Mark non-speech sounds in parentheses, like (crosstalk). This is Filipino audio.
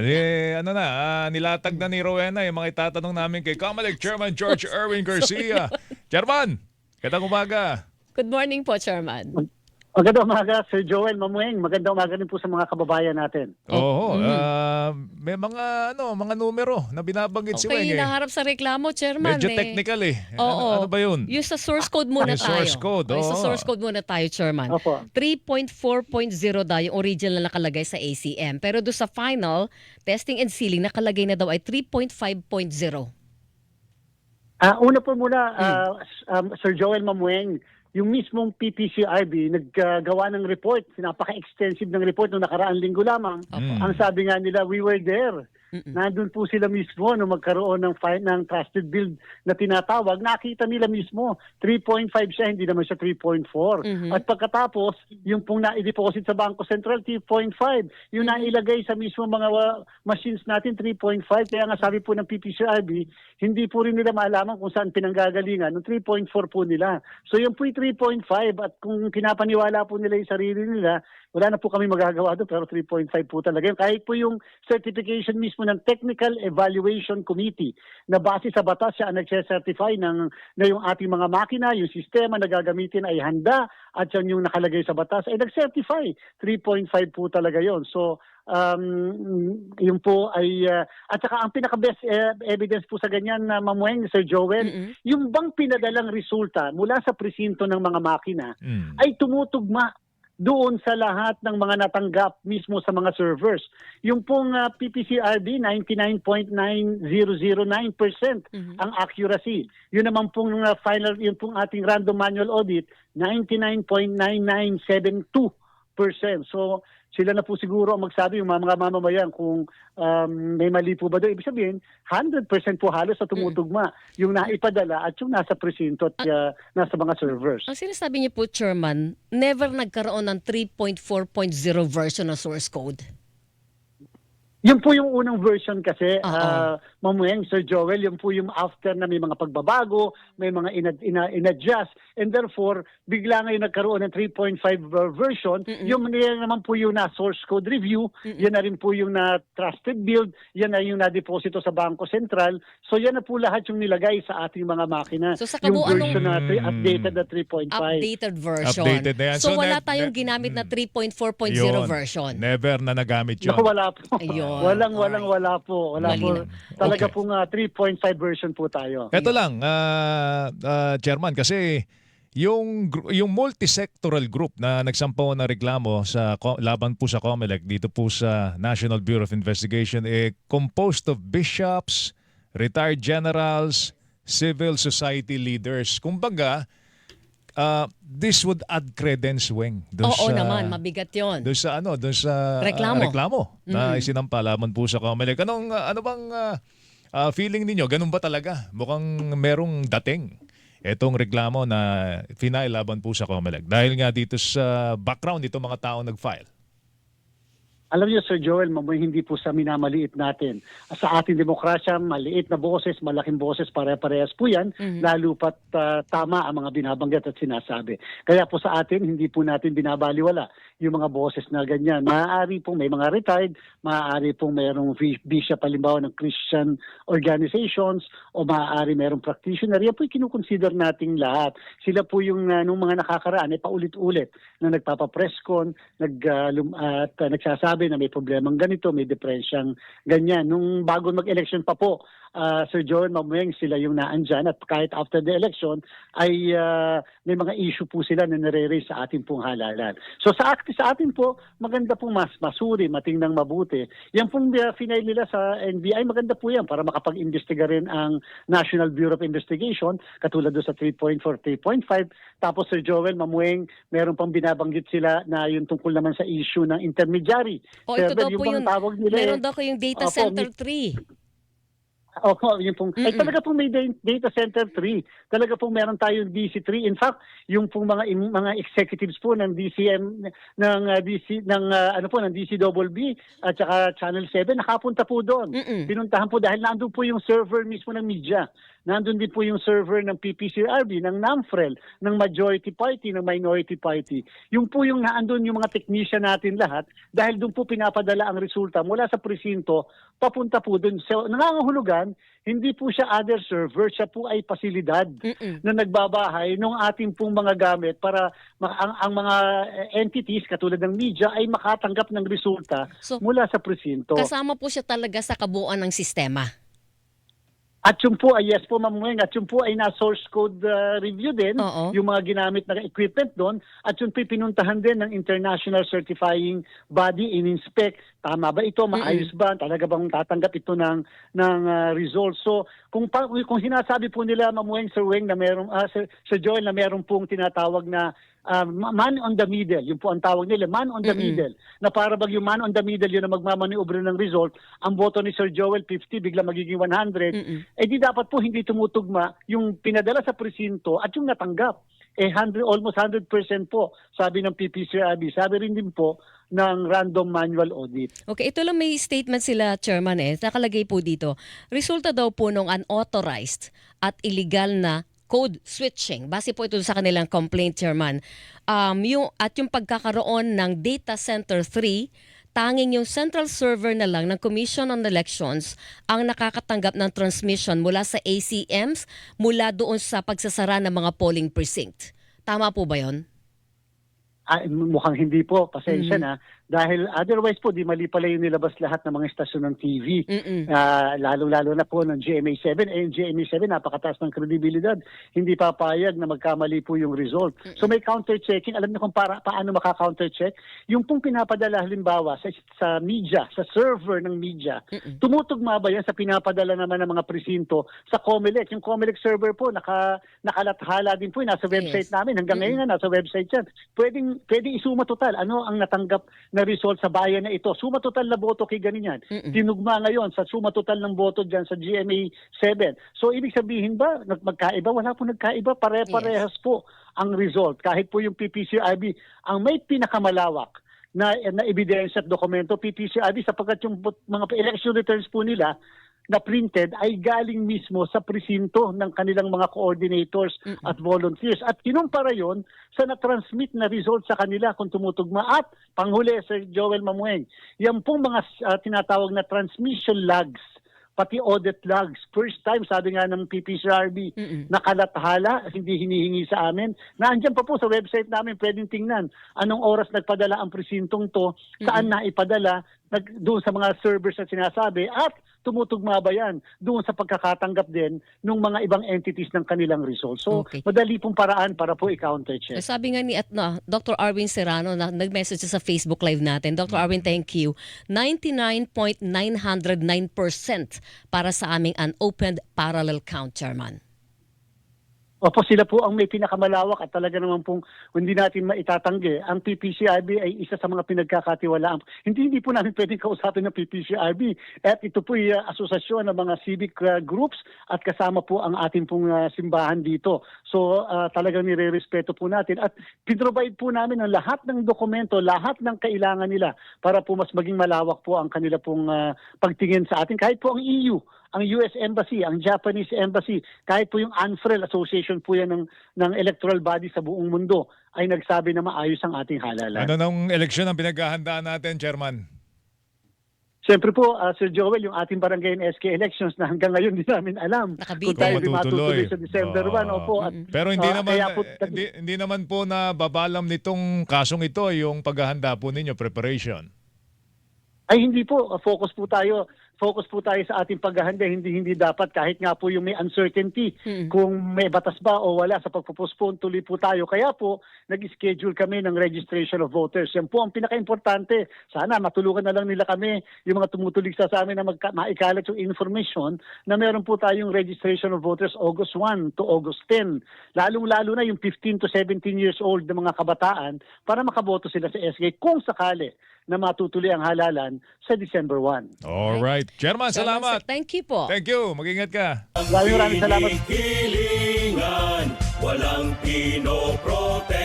Eh, ano na, ah, nilatag na ni Rowena yung mga itatanong namin kay Comelec Chairman George (laughs) Erwin Garcia. Chairman, katang umaga. Good morning po, Chairman. Magandang umaga, Sir Joel Mamueng. Magandang umaga rin po sa mga kababayan natin. Oo, Mm. ah, may mga ano, mga numero na binabanggit si Weng Okay, eh. naharap sa reklamo, Chairman. Medyo eh. technical eh. Oo. Ano, ano ba yun? Yung sa source code muna Yung tayo. source code, Okay, Sa oo. source code muna tayo, Chairman. Opo. 3.4.0 daw yung original na nakalagay sa ACM. Pero do sa final, testing and sealing, nakalagay na daw ay 3.5.0. Ah, una po muna, ah, s- um, Sir Joel Mamueng, yung mismong PPCRB naggawa ng report, napaka-extensive ng report noong nakaraang linggo lamang. Mm. Ang sabi nga nila, we were there. Mm-mm. Nandun po sila mismo nung magkaroon ng, fi- ng trusted build na tinatawag. Nakita nila mismo, 3.5 siya, hindi naman siya 3.4. Mhm. At pagkatapos, yung pong na-deposit sa Bangko Sentral, 3.5. Yung nailagay sa mismo mga machines natin, 3.5. Kaya nga sabi po ng PPCRB, hindi po rin nila maalaman kung saan pinanggagalingan. Yung 3.4 po nila. So yung po 3.5 at kung pinapaniwala po nila yung sarili nila, wala na po kami magagawa doon pero 3.5 po talaga. yun. Kahit po yung certification mismo ng Technical Evaluation Committee na base sa batas siya ang nagse-certify ng, na yung ating mga makina, yung sistema na gagamitin ay handa at yan yung nakalagay sa batas ay nag-certify. 3.5 po talaga yon So, um, yun po ay, uh, at saka ang pinaka-best uh, evidence po sa ganyan na Mamueng, Sir Joel, Mm-mm. yung bang pinadalang resulta mula sa presinto ng mga makina Mm. ay tumutugma doon sa lahat ng mga natanggap mismo sa mga servers. Yung pong uh, PPCRB, 99.9009% Mhm. ang accuracy. Yun naman pong uh, final, yun pong ating random manual audit, 99.9972%. So, sila na po siguro ang magsabi yung mga mga mamamayan kung um, may mali po ba doon. Ibig sabihin, 100% po halos sa tumutugma yung naipadala at yung nasa presinto at uh, nasa mga servers. Ang sinasabi niyo po, Chairman, never nagkaroon ng 3.4.0 version ng source code. Yun po yung unang version kasi, uh, Mamueng, Sir Joel, yun po yung after na may mga pagbabago, may mga ina- ina- in-adjust, and therefore, bigla ngayon nagkaroon ng 3.5 version. Mm-mm. Yung yan naman po yung na source code review, yan na rin po yung na trusted build, yan na yung na-deposito sa Bangko Sentral. So yan na po lahat yung nilagay sa ating mga makina. So, sa yung kabuuan version nung- na tri- updated na 3.5. Updated version. Updated na yan. So, So, wala tayong ginamit na Mm. 3.4.0 Yun. version. Never na nagamit yun. Naku, wala po. Ayun. Walang, walang, Alright. wala po. Wala Mali po. Talaga Okay. pong ah, 3.5 version po tayo. Ito lang, ah, ah, Chairman, kasi yung gr- yung multi-sectoral group na nagsampaw ng reklamo sa laban po sa COMELEC dito po sa National Bureau of Investigation eh composed of bishops, retired generals, civil society leaders. Kumbaga, ah, this would add credence weng doon Oo sa naman, mabigat yon. doon sa ano, doon sa ah, Reklamo. reklamo na Mm. isinampa laban po sa COMELEC. Anong ah, ano bang ah, ah, feeling ninyo? Ganun ba talaga? Mukhang merong dating etong reklamo na final laban po sa COMELEC. Dahil nga dito sa background nito mga tao nag-file. Alam niyo, Sir Joel, mamoy hindi po sa minamaliit natin. Sa ating demokrasya, maliit na boses, malaking boses, pare-parehas po yan, Mhm. lalo pat ah, tama ang mga binabanggit at sinasabi. Kaya po sa atin, hindi po natin binabaliwala yung mga boses na ganyan. Maaari pong may mga retired, maaari pong mayroong bishop halimbawa ng Christian organizations o maaari mayroong practitioner. Yan po kinukonsider nating lahat. Sila po yung ah, nung mga nakakaraan ay paulit-ulit na nagpapa-presscon, nag, ah, lum- at ah, nagsasabi na may problemang ganito, may depresyang ganyan. Nung bago mag-election pa po, ah, Sir John Mamuyeng, sila yung naandyan at kahit after the election ay ah, may mga issue po sila na nare-raise sa ating pong halalan. So sa, sa atin po, maganda pong mas masuri, matingnang mabuti. Yan pong uh, final nila sa NBI, maganda po yan para makapag-imbestiga rin ang National Bureau of Investigation, katulad doon sa 3.4, 3.5. Tapos Sir Joel Mamueng, meron pang binabanggit sila na yung tungkol naman sa issue ng intermediary. O ito daw po bang yun. tawag nila eh. Meron daw ko yung data Opo, center may- 3. Opo, yung pong, ay Mm-mm. talaga pong may da- data center 3. Talaga pong meron tayong DC3. In fact, yung pong mga im- mga executives po ng DCM ng uh, DC ng uh, ano po ng DCWB at saka Channel 7 nakapunta po doon. Mm-mm. Pinuntahan po dahil nandoon po yung server mismo ng media nandun din po yung server ng PPCRB, ng NAMFREL, ng majority party, ng minority party. Yung po yung naandun yung mga technician natin lahat dahil doon po pinapadala ang resulta mula sa presinto papunta po doon. So, nangangahulugan, hindi po siya other server, siya po ay pasilidad Mm-mm. na nagbabahay ng ating pong mga gamit para ang, ang mga eh, entities katulad ng media ay makatanggap ng resulta So, mula sa presinto. kasama po siya talaga sa kabuuan ng sistema. At yung po ay yes po Ma'am Nguyen, at yung po ay na source code uh, review din, Oo. yung mga ginamit na equipment doon, at yung po pinuntahan din ng international certifying body in inspect, tama ba ito, maayos ba, talaga bang tatanggap ito ng, ng uh, results. So kung, pa, kung sinasabi po nila Ma'am Nguyen, Sir Weng, na meron, ah, Sir, Sir Joel, na meron pong tinatawag na ah, man on the middle, yung po ang tawag nila, man on the Mm-mm. middle, na para bag yung man on the middle yun na magmamaniobra ng result, ang boto ni Sir Joel 50, bigla magiging 100, Mm-mm. eh di dapat po hindi tumutugma yung pinadala sa presinto at yung natanggap. Eh 100, almost 100% po, sabi ng PPCRB. Sabi rin din po ng random manual audit. Okay, ito lang may statement sila, Chairman eh. Nakalagay po dito. Resulta daw po ng unauthorized at illegal na code switching. Base po ito sa kanilang complaint, Chairman. Um, yung, at yung pagkakaroon ng Data Center 3, tanging yung central server na lang ng Commission on Elections ang nakakatanggap ng transmission mula sa ACMs mula doon sa pagsasara ng mga polling precinct. Tama po ba yon? Ah, mukhang hindi po, pasensya Mhm. na. Dahil otherwise po, di mali pala yung nilabas lahat ng mga istasyon ng TV. Mm-mm. Ah, lalo-lalo na po ng GMA7. Eh, yung GMA7, napakataas ng kredibilidad. Hindi papayag na magkamali po yung result. So may counter-checking. Alam niyo kung para, paano maka-counter-check? Yung pong pinapadala halimbawa sa, sa media, sa server ng media, Mm-mm. tumutugma ba yan sa pinapadala naman ng mga presinto sa Comelec? Yung Comelec server po, naka, nakalathala din po. Nasa website Yes. namin. Hanggang Mm-mm. ngayon nga, nasa website yan. Pwedeng, pwedeng isuma total. Ano ang natanggap na result sa bayan na ito? Suma total na boto kay. Mm-mm. Tinugma ngayon sa suma total ng boto dyan sa GMA 7. So, ibig sabihin ba, magkaiba? Wala po nagkaiba. Pare-parehas po ang result. Kahit po yung PPCRB, ang may pinakamalawak na, na ebidensya at dokumento, PPCRB, sapagkat yung mga election returns po nila, na printed ay galing mismo sa presinto ng kanilang mga coordinators Mm-mm. at volunteers. At kinumpara yon sa na-transmit na result sa kanila kung tumutugma. At panghuli, Sir Joel Mamueng, yan pong mga ah, tinatawag na transmission logs, pati audit logs. First time, sabi nga ng PPCRB, Mm-mm. nakalathala, hindi hinihingi sa amin. Naandyan pa po sa website namin, pwedeng tingnan anong oras nagpadala ang presintong to, saan naipadala, nag, doon sa mga servers na sinasabi, at tumutugma ba yan doon sa pagkakatanggap din ng mga ibang entities ng kanilang results. So, Okay. madali pong paraan para po Eh, i-counter-check. Sabi nga ni at na, Dr. Arwin Serrano na nag-message sa Facebook Live natin. Dr. Arwin, thank you. 99.909% para sa aming unopened parallel count, Chairman. Opo, sila po ang may pinakamalawak at talaga naman pong hindi natin maitatanggi. Ang PPCRB ay isa sa mga pinagkakatiwalaan. Hindi, hindi po namin pwedeng kausapin ng PPCRB. At ito po ay uh, asosasyon ng mga civic uh, groups at kasama po ang ating pong uh, simbahan dito. So uh, talagang nire-respeto po natin. At pinrovide po namin ang lahat ng dokumento, lahat ng kailangan nila para po mas maging malawak po ang kanila pong uh, pagtingin sa atin. Kahit po ang EU, ang US Embassy, ang Japanese Embassy, kahit po yung ANFREL Association po yan ng, ng electoral body sa buong mundo ay nagsabi na maayos ang ating halalan. Ano nang eleksyon ang pinaghahandaan natin, Chairman? Siyempre po, ah, Sir Joel, yung ating barangay and SK elections na hanggang ngayon di namin alam Nakabiti. kung tayo Kung matutuloy sa December 1. Oo. Opo, at Pero hindi Ah, naman kaya po- hindi, hindi naman po na babalam nitong kasong ito yung paghahanda po ninyo preparation. Ay hindi po, Uh, focus po tayo. Focus po tayo sa ating paghahanda. Hindi hindi dapat kahit nga po yung may uncertainty Mm. kung may batas ba o wala sa pagpo-postpone tuloy po tayo. Kaya po nag-schedule kami ng registration of voters. Yan po ang pinaka-importante. Sana matulungan na lang nila kami yung mga tumutulig sa sa amin na magka- maikalat yung information na meron po tayong registration of voters August 1 to August 10. Lalong-lalo na yung 15 to 17 years old na mga kabataan para makaboto sila sa SK kung sakali na matutuloy ang halalan sa December 1. All right. Chairman, salamat. Thank you po. Thank you. Mag-ingat ka. Maraming maraming salamat. Walang pinoprotektahan.